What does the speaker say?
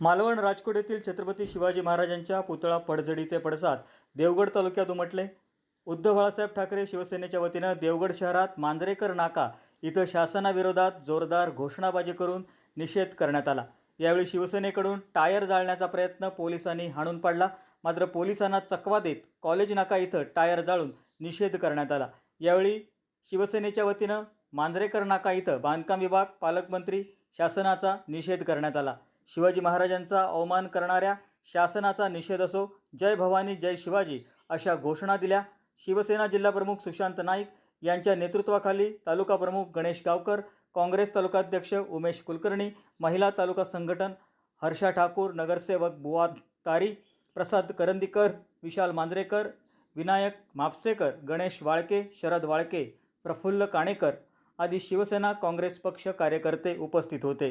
मालवण राजकोट येथील छत्रपती शिवाजी महाराजांच्या पुतळा पडझडीचे पडसाद देवगड तालुक्यात उमटले. उद्धव बाळासाहेब ठाकरे शिवसेनेच्या वतीनं देवगड शहरात मांजरेकर नाका इथं शासनाविरोधात जोरदार घोषणाबाजी करून निषेध करण्यात आला. यावेळी शिवसेनेकडून टायर जाळण्याचा प्रयत्न पोलिसांनी हाणून पाडला. मात्र पोलिसांना चकवा देत कॉलेज नाका इथं टायर जाळून निषेध करण्यात आला. यावेळी शिवसेनेच्या वतीनं मांजरेकर नाका इथं बांधकाम विभाग पालकमंत्री शासनाचा निषेध करण्यात आला. शिवाजी महाराजांचा अवमान करणाऱ्या शासनाचा निषेध असो जय भवानी जय शिवाजी अशा घोषणा दिल्या. शिवसेना जिल्हाप्रमुख सुशांत नाईक यांच्या नेतृत्वाखाली तालुका प्रमुख गणेश गावकर काँग्रेस तालुकाध्यक्ष उमेश कुलकर्णी महिला तालुका संघटन हर्षा ठाकूर नगरसेवक बुवा तारी प्रसाद करंदीकर विशाल मांजरेकर विनायक म्हापसेकर गणेश वाळके शरद वाळके प्रफुल्ल काणेकर आदी शिवसेना काँग्रेस पक्ष कार्यकर्ते उपस्थित होते.